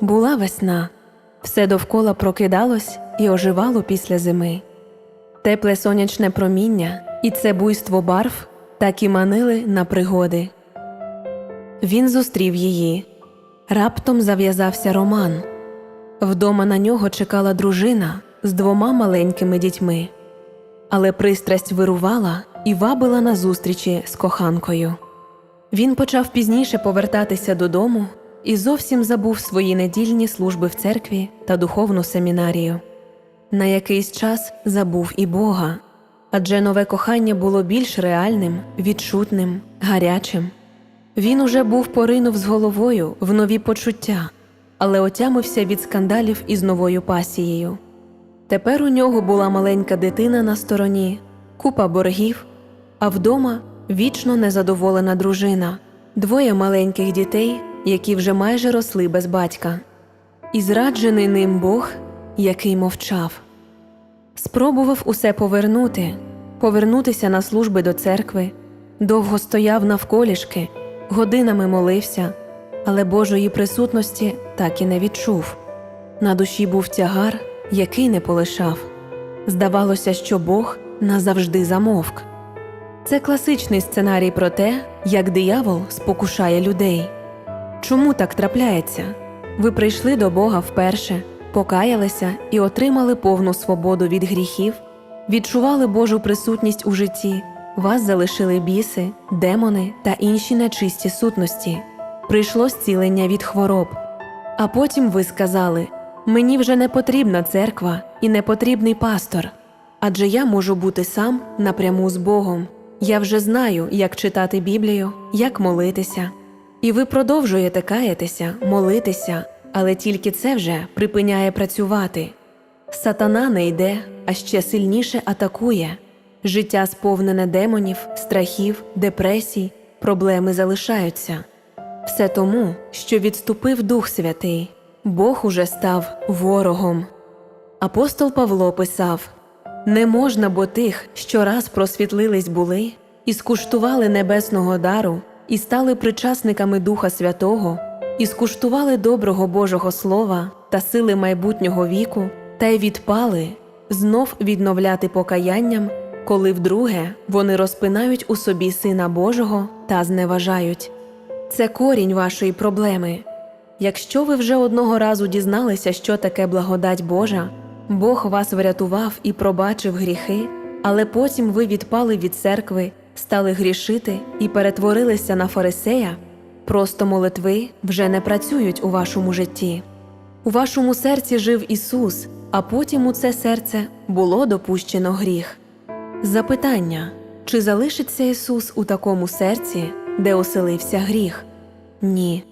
Була весна, все довкола прокидалось і оживало після зими. Тепле сонячне проміння і це буйство барв так і манили на пригоди. Він зустрів її. Раптом зав'язався роман. Вдома на нього чекала дружина з двома маленькими дітьми. Але пристрасть вирувала і вабила на зустрічі з коханкою. Він почав пізніше повертатися додому і зовсім забув свої недільні служби в церкві та духовну семінарію. На якийсь час забув і Бога, адже нове кохання було більш реальним, відчутним, гарячим. Він уже був поринув з головою в нові почуття, але отямився від скандалів із новою пасією. Тепер у нього була маленька дитина на стороні, купа боргів, а вдома вічно незадоволена дружина, двоє маленьких дітей, які вже майже росли без батька, і зраджений ним Бог, який мовчав. Спробував усе повернути, повернутися на служби до церкви, довго стояв навколішки, годинами молився, але Божої присутності так і не відчув. На душі був тягар, який не полишав. Здавалося, що Бог назавжди замовк. Це класичний сценарій про те, як диявол спокушає людей. Чому так трапляється? Ви прийшли до Бога вперше, покаялися і отримали повну свободу від гріхів, відчували Божу присутність у житті, вас залишили біси, демони та інші нечисті сутності. Прийшло зцілення від хвороб. А потім ви сказали: мені вже не потрібна церква і не потрібний пастор, адже я можу бути сам напряму з Богом. Я вже знаю, як читати Біблію, як молитися. І ви продовжуєте каятися, молитися, але тільки це вже припиняє працювати. Сатана не йде, а ще сильніше атакує. Життя сповнене демонів, страхів, депресій, проблеми залишаються. Все тому, що відступив Дух Святий, Бог уже став ворогом. Апостол Павло писав: Не можна, бо тих, що раз просвітлились були, і скуштували небесного дару, і стали причасниками Духа Святого, і скуштували доброго Божого Слова та сили майбутнього віку, та й відпали, знов відновляти покаянням, коли вдруге вони розпинають у собі Сина Божого та зневажають. Це корінь вашої проблеми. Якщо ви вже одного разу дізналися, що таке благодать Божа, Бог вас врятував і пробачив гріхи, але потім ви відпали від церкви, стали грішити і перетворилися на фарисея, просто молитви вже не працюють у вашому житті. У вашому серці жив Ісус, а потім у це серце було допущено гріх. Запитання: чи залишиться Ісус у такому серці, де оселився гріх? Ні.